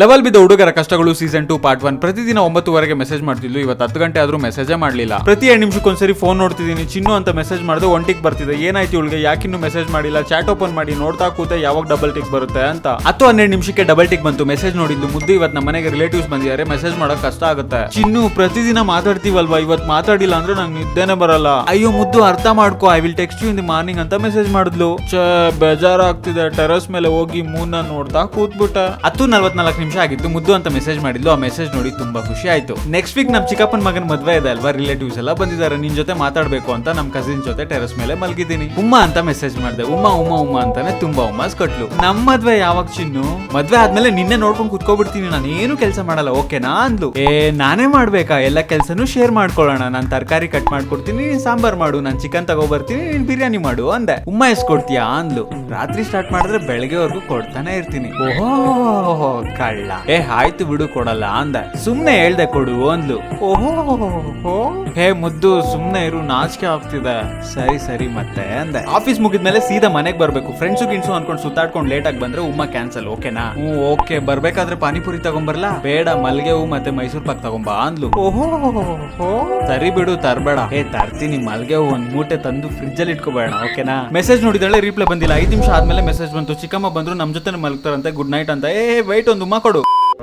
Level ಬಿದ್ದ ಹುಡುಗರ ಕಷ್ಟಗಳು ಸೀಸನ್ ಟು ಪಾರ್ಟ್ ಒನ್ ಪ್ರತಿದಿನ ಒಂಬತ್ತುವರೆಗೆ ಮೆಸೇಜ್ ಮಾಡ್ತಿದ್ಲು. ಇವತ್ತು ಹತ್ತು ಗಂಟೆ ಆದ್ರೂ ಮೆಸೇಜೇ ಮಾಡಲಿಲ್ಲ. ಪ್ರತಿ ಎರಡು ನಿಮಿಷಕ್ಕೊಂದ್ಸರಿ ಫೋನ್ ನೋಡ್ತಿದ್ದೀನಿ. ಚಿನ್ನು ಅಂತ ಮೆಸೇಜ್ ಮಾಡಿದ್ರೆ ಒನ್ ಬರ್ತಿದೆ. ಏನಾಯ್ತು ಇವಳಿಗೆ? ಯಾಕಿನ್ನೂ ಮೆಸೇಜ್ ಮಾಡಿಲ್ಲ? ಚಾಟ್ ಓಪನ್ ಮಾಡಿ ನೋಡ್ತಾ ಕೂತೆ ಯಾವಾಗ ಡಬಲ್ ಟಿಕ್ ಬರುತ್ತೆ ಅಂತ. ಹತ್ತು ಹನ್ನೆರಡು ನಿಮಿಷಕ್ಕೆ ಡಬಲ್ ಟಿಕ್ ಬಂತು. ಮೆಸೇಜ್ ನೋಡಿದ್ದು ಮುದ್ದು. ಇವತ್ತು ನಮ್ಮ ಮನೆಗೆ ರಿಲೇಟಿವ್ಸ್ ಬಂದಿದ್ದಾರೆ. ಮೆಸೇಜ್ ಮಾಡೋಕ್ ಕಷ್ಟ ಆಗುತ್ತೆ. ಚಿನ್ನು, ಪ್ರತಿದಿನ ಮಾತಾಡ್ತೀವಲ್ವಾ? ಇವತ್ತು ಮಾತಾಡಿಲ್ಲ ಅಂದ್ರೆ ನಂಗೆ ನಿದ್ದೆನೆ ಬರಲ್ಲ. ಅಯ್ಯೋ ಮುದ್ದು, ಅರ್ಥ ಮಾಡ್ಕೋ. I will text you in the morning ಅಂತ ಮೆಸೇಜ್ ಮಾಡಿದ್ಲು. ಚ ಬೇಜಾರಾಗ್ತಿದೆ. ಟೆರಸ್ ಮೇಲೆ ಹೋಗಿ ಮೂನ್ನ ನೋಡ್ತಾ ಕೂತ್ಬಿಟ್ಟೆ. ಹತ್ತು ನಲ್ವತ್ನಾಲ್ಕು ನಿಮಿಷ ಆಗಿತ್ತು ಮುದ್ದು ಅಂತ ಮೆಸೇಜ್ ಮಾಡಿದ್ಲು. ಆ ಮೆಸೇಜ್ ನೋಡಿ ತುಂಬಾ ಖುಷಿ ಆಯ್ತು. ನೆಕ್ಸ್ಟ್ ವೀಕ್ ನಮ್ ಚಿಕ್ಕಪ್ಪನ ಮಗನ ಮದ್ವೆ ಇದೆ ಅಲ್ವಾ? ರಿಲೇಟಿವ್ಸ್ ಎಲ್ಲ ಬಂದಿದ್ದಾರೆ. ನಿನ್ ಜೊತೆ ಮಾತಾಡ್ಬೇಕು ಅಂತ ನಮ್ ಕಸಿನ್ ಜೊತೆ ಟೆರಸ್ ಮೇಲೆ ಮಲಗಿದ್ದೀನಿ. ಉಮ್ಮ ಅಂತ ಮೆಸೇಜ್ ಮಾಡಿದೆ. ಉಮ್ಮ ಉಮ್ಮ ಉಮ್ಮ ಅಂತಾನೆ ತುಂಬಾ ಉಮ್ಮಸ್ ಕೊಟ್ಲು. ನಮ್ ಮದ್ವೆ ಯಾವಾಗ ಚಿನ್ನು? ಮದ್ವೆ ಆದ್ಮೇಲೆ ನಿನ್ನೆ ನೋಡ್ಕೊಂಡು ಕುತ್ಕೋಬಿಡ್ತೀನಿ. ನಾನು ಏನು ಕೆಲಸ ಮಾಡಲ್ಲ. ಓಕೆನಾ ಅಂದ್ಲು. ಏ, ನಾನೇ ಮಾಡ್ಬೇಕಾ? ಎಲ್ಲ ಕೆಲ್ಸನೂ ಶೇರ್ ಮಾಡ್ಕೊಳ್ಳೋಣ. ನಾನು ತರಕಾರಿ ಕಟ್ ಮಾಡ್ಕೊಡ್ತೀನಿ. ನೀನ್ ಸಾಂಬಾರ್ ಮಾಡು. ನಾನು ಚಿಕನ್ ತಗೋಬರ್ತೀನಿ. ನೀನ್ ಬಿರಿಯಾನಿ ಮಾಡು ಅಂದೆ. ಉಮ್ಮ ಎಸ್ಕೊಡ್ತೀಯಾ ಕೊಡ್ತೀಯಾ ಅಂದ್ಲು. ರಾತ್ರಿ ಸ್ಟಾರ್ಟ್ ಮಾಡಿದ್ರೆ ಬೆಳಗ್ಗೆವರೆಗೂ ಕೊಡ್ತಾನೆ ಇರ್ತೀನಿ. ಓಹೋ ಕಳ್ಳ ಏ, ಆಯ್ತು ಬಿಡು ಕೊಡಲ್ಲ ಅಂದ. ಸುಮ್ನೆ ಹೇಳ್ದೆ ಕೊಡು ಅಂದ್ಲು. ಓಹೋ, ಹೇ ಮುದ್ದು, ಸುಮ್ನೆ ಇರು, ನಾಚಿಕೆ ಆಗ್ತಿದೆ. ಸರಿ ಸರಿ ಮತ್ತೆ ಅಂದೆ. ಆಫೀಸ್ ಮುಗಿದ್ಮೇಲೆ ಸೀದಾ ಮನೆಗೆ ಬರ್ಬೇಕು. ಫ್ರೆಂಡ್ಸು ಗಿನ್ಸು ಅನ್ಕೊಂಡು ಸುತ್ತಾಡ್ಕೊಂಡು ಲೇಟ್ ಆಗಿ ಬಂದ್ರೆ ಉಮ್ಮ ಕ್ಯಾನ್ಸಲ್ ಓಕೆನಾ ಹ್ಞೂ ಓಕೆ ಬರ್ಬೇಕಾದ್ರೆ ಪಾನಿಪುರಿ ತಗೊಂಬರ್ಲಾ? ಬೇಡ, ಮಲ್ಗೆ ಹೂ ಮತ್ತೆ ಮೈಸೂರ್ ಪಾಕ್ ತಗೊಂಬಾ ಅಂದ್ಲು. ಓಹೋ, ಸರಿ ಬಿಡು, ತರ್ಬೇಡ. ಏ, ತರ್ತೀನಿ, ಮಲ್ಗೆ ಹೂ ಒಂದ್ ಮೂಟೆ ತಂದು ಫ್ರಿಜ್ ಅಲ್ಲಿ ಇಟ್ಕೋಬೇಡ ಓಕೆನಾ ಮೆಸೇಜ್ ನೋಡಿದಾಳೆ ರಿಪ್ಲೈ ಬಂದಿಲ್ಲ. ಐದ್ ನಿಮಿಷ ಆದ್ಮೇಲೆ ಮೆಸೇಜ್ ಬಂತು. ಚಿಕ್ಕಮ್ಮ ಬಂದ್ರು, ನಮ್ ಜೊತೆ ಮಲ್ಗ್ತಾರಂತೆ ಗುಡ್ ನೈಟ್ ಅಂತ. ಏ ವೈಟ್ ಒಂದು, ಉಮ್ಮ ಕೊಡು